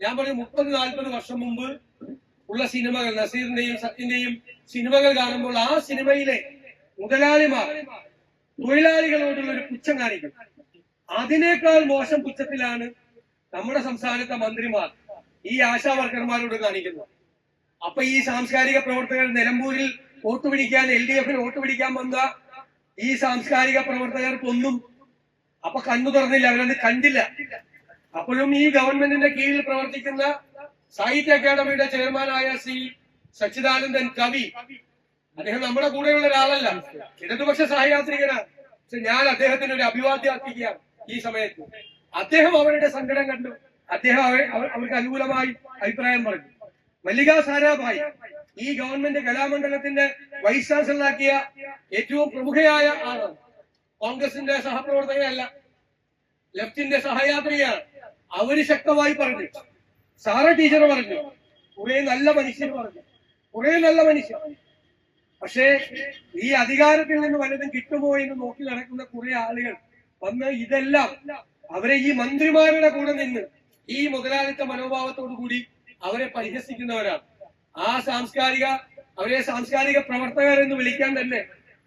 ഞാൻ പറഞ്ഞു മുപ്പത് നാൽപ്പത് വർഷം മുമ്പ് ഉള്ള സിനിമകൾ നസീറിന്റെയും സത്യന്റെയും സിനിമകൾ കാണുമ്പോൾ ആ സിനിമയിലെ മുതലാളിമാർ തൊഴിലാളികളോടുള്ള ഒരു പുച്ഛം കാണിക്കും. അതിനേക്കാൾ മോശം പുച്ഛത്തിലാണ് നമ്മുടെ സംസ്ഥാനത്തെ മന്ത്രിമാർ ഈ ആശാ വർക്കർമാരോട് കാണിക്കുന്നത്. അപ്പൊ ഈ സാംസ്കാരിക പ്രവർത്തകർ നിലമ്പൂരിൽ വോട്ട് പിടിക്കാൻ എൽ ഡി എഫിൽ വോട്ട് പിടിക്കാൻ വന്ന ഈ സാംസ്കാരിക പ്രവർത്തകർക്കൊന്നും അപ്പൊ കണ്ണു തുറന്നില്ല അവരത് കണ്ടില്ല. അപ്പോഴും ഈ ഗവൺമെന്റിന്റെ കീഴിൽ പ്രവർത്തിക്കുന്ന സാഹിത്യ അക്കാദമിയുടെ ചെയർമാനായ ശ്രീ സച്ചിദാനന്ദൻ കവി. അദ്ദേഹം നമ്മുടെ കൂടെയുള്ള ഒരാളല്ല. ഇടതുപക്ഷ സഹയാത്രികനാണ്. പക്ഷെ ഞാൻ അദ്ദേഹത്തിന് ഒരു അഭിവാദ്യം അർപ്പിക്കുകയാണ് ഈ സമയത്ത്. അദ്ദേഹം അവരുടെ സങ്കടം കണ്ടു. അദ്ദേഹം അവ- അവ- അവർക്ക് അനുകൂലമായി അഭിപ്രായം പറഞ്ഞു. മല്ലിക സാരാഭായി ഈ ഗവൺമെന്റ് കലാമണ്ഡലത്തിന്റെ വൈസ് ചാൻസലറാക്കിയ ഏറ്റവും പ്രമുഖയായ ആളാണ്. കോൺഗ്രസിന്റെ സഹപ്രവർത്തകയല്ല ലെഫ്റ്റിന്റെ സഹയാത്രികയാണ്. അവർ ശക്തമായി പറഞ്ഞു. സാറ ടീച്ചർ പറഞ്ഞു. കുറെ നല്ല മനുഷ്യർ പറഞ്ഞു. കുറെ നല്ല മനുഷ്യർ. പക്ഷേ ഈ അധികാരത്തിൽ നിന്ന് വല്ലതും കിട്ടുമോ എന്ന് നോക്കി നടക്കുന്ന കുറെ ആളുകൾ വന്ന് ഇതെല്ലാം അവരെ ഈ മന്ത്രിമാരുടെ കൂടെ നിന്ന് ഈ മുതലാളിത്ത മനോഭാവത്തോടു കൂടി അവരെ പരിഹസിക്കുന്നവരാണ്. ആ സാംസ്കാരിക അവരെ സാംസ്കാരിക പ്രവർത്തകർ എന്ന് വിളിക്കാൻ തന്നെ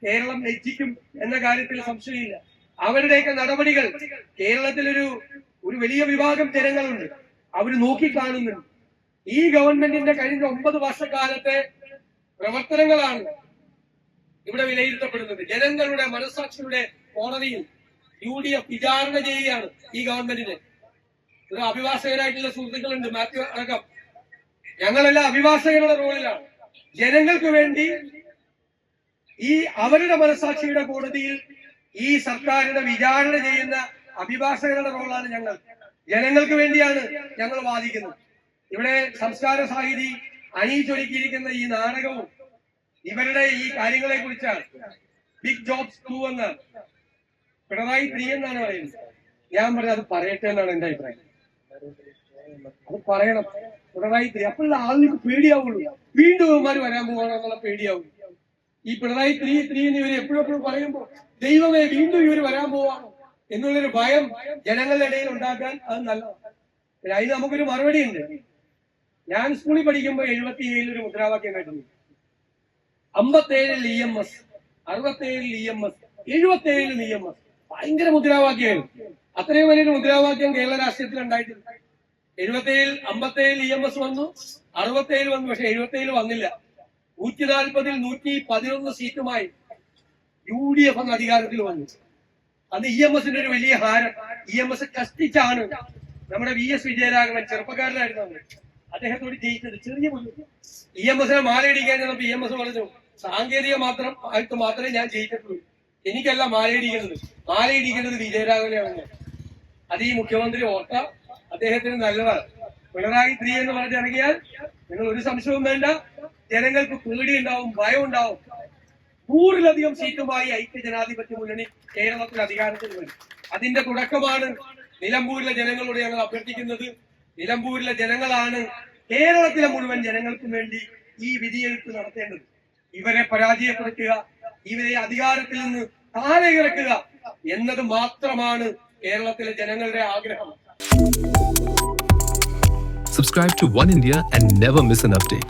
കേരളം ലജ്ജിക്കും എന്ന കാര്യത്തിൽ സംശയമില്ല. അവരുടെയൊക്കെ നടപടികൾ കേരളത്തിലൊരു ഒരു വലിയ വിഭാഗം ജനങ്ങളുണ്ട്. അവർ നോക്കിക്കാണുന്നുണ്ട്. ഈ ഗവൺമെന്റിന്റെ കഴിഞ്ഞ ഒമ്പത് വർഷക്കാലത്തെ പ്രവർത്തനങ്ങളാണ് ഇവിടെ വിലയിരുത്തപ്പെടുന്നത്. ജനങ്ങളുടെ മനസാക്ഷിയുടെ കോടതിയിൽ യു ഡി എഫ് വിചാരണ ചെയ്യുകയാണ് ഈ ഗവൺമെന്റിനെ. ഒരു അഭിഭാഷകരായിട്ടുള്ള സുഹൃത്തുക്കളുണ്ട് മാത്യു അടക്കം. ഞങ്ങളെല്ലാം അഭിഭാഷകരുടെ റോളിലാണ്. ജനങ്ങൾക്ക് വേണ്ടി ഈ അവരുടെ മനസാക്ഷിയുടെ കോടതിയിൽ ഈ സർക്കാരിനെ വിചാരണ ചെയ്യുന്ന അഭിഭാഷകരുടെ റോളാണ് ഞങ്ങൾ. ജനങ്ങൾക്ക് വേണ്ടിയാണ് ഞങ്ങൾ വാദിക്കുന്നത്. ഇവിടെ സംസ്കാര സാഹിതി അണിയിച്ചൊരുക്കിയിരിക്കുന്ന ഈ നാടകവും ഇവരുടെ ഈ കാര്യങ്ങളെ കുറിച്ചാണ് ബിഗ് ജോബ്സ് ടു എന്ന് പിണറായി ത്രീ എന്നാണ് പറയുന്നത്. ഞാൻ പറഞ്ഞത് അത് പറയട്ടെ എന്നാണ് എന്റെ അഭിപ്രായം. അത് പറയണം. പിണറായി ത്രീ. അപ്പോഴുള്ള ആളുകൾക്ക് പേടിയാവുള്ളൂ. വീണ്ടും ഇവന്മാര് വരാൻ പോകണം എന്നുള്ള പേടിയാവും ഈ പിണറായി ത്രീ ത്രീ എന്ന് ഇവർ എപ്പോഴും എപ്പോഴും പറയുമ്പോൾ ദൈവമേ വീണ്ടും ഇവർ വരാൻ പോവാണോ എന്നുള്ളൊരു ഭയം ജനങ്ങളുടെ ഇടയിൽ ഉണ്ടാക്കാൻ അത് നല്ലതാണ് അതിന് നമുക്കൊരു മറുപടി ഉണ്ട് ഞാൻ സ്കൂളിൽ പഠിക്കുമ്പോൾ എഴുപത്തി ഏഴിൽ ഒരു മുദ്രാവാക്യം കേട്ടിട്ടുണ്ട് അമ്പത്തേഴിൽ ഇ എം എസ് അറുപത്തേഴിൽ ഇ എം എസ് എഴുപത്തേഴിൽ ഇ എം എസ്. ഭയങ്കര മുദ്രാവാക്യമായിരുന്നു. അത്രയും വലിയൊരു മുദ്രാവാക്യം കേരള രാഷ്ട്രീയത്തിൽ ഉണ്ടായിട്ടില്ല. എഴുപത്തേഴിൽ അമ്പത്തേഴിൽ ഇ എം എസ് വന്നു അറുപത്തേഴിൽ വന്നു പക്ഷെ എഴുപത്തേഴിൽ വന്നില്ല. നൂറ്റി നാൽപ്പതിൽ നൂറ്റി പതിനൊന്ന് സീറ്റുമായി യു ഡി എഫ് എന്ന അധികാരത്തിൽ വന്നു. അന്ന് ഇ എം എസിന്റെ ഒരു വലിയ ഹാരം. ഇ എം എസ് കഷ്ടിച്ചാണ് നമ്മുടെ വി എസ് വിജയരാഘവൻ ചെറുപ്പക്കാരനായിരുന്നു അവർ അദ്ദേഹത്തോട് ജയിച്ചത് ചെറിയ ഇ എം എസിനെ മാലയിടിക്കാൻ ചെന്നപ്പോ ഇ എം എസ് പറഞ്ഞു സാങ്കേതിക മാത്രം ആയിട്ട് മാത്രമേ ഞാൻ ജയിച്ചിട്ടുള്ളൂ. എനിക്കല്ല മാലയിടിക്കുന്നത്. മാലയിടിക്കുന്നത് വിജയരാഘവനെയാണ് അത് ഈ മുഖ്യമന്ത്രി ഓർത്ത അദ്ദേഹത്തിന് നല്ലതാണ്. പിണറായി ത്രീ എന്ന് പറഞ്ഞിറങ്ങിയാൽ നിങ്ങൾ ഒരു സംശയവും വേണ്ട. ജനങ്ങൾക്ക് പേടി ഉണ്ടാവും ഭയം ഉണ്ടാവും നൂറിലധികം സീറ്റുമായി ഐക്യ ജനാധിപത്യ മുന്നണി കേരളത്തിൽ അധികാരത്തിൽ വരും. അതിന്റെ തുടക്കമാണ് നിലമ്പൂരിലെ ജനങ്ങളോട് ഞങ്ങൾ അഭ്യർത്ഥിക്കുന്നത്. നിലമ്പൂരിലെ ജനങ്ങളാണ് കേരളത്തിലെ മുഴുവൻ ജനങ്ങൾക്കും വേണ്ടി ഈ വിധിയെഴുത്ത് നടത്തേണ്ടത്. ഇവരെ പരാജയപ്പെടുത്തുക ഇവരെ അധികാരത്തിൽ നിന്ന് താഴെ ഇറക്കുക എന്നത് മാത്രമാണ് കേരളത്തിലെ ജനങ്ങളുടെ ആഗ്രഹം. Subscribe to One India and never miss an update.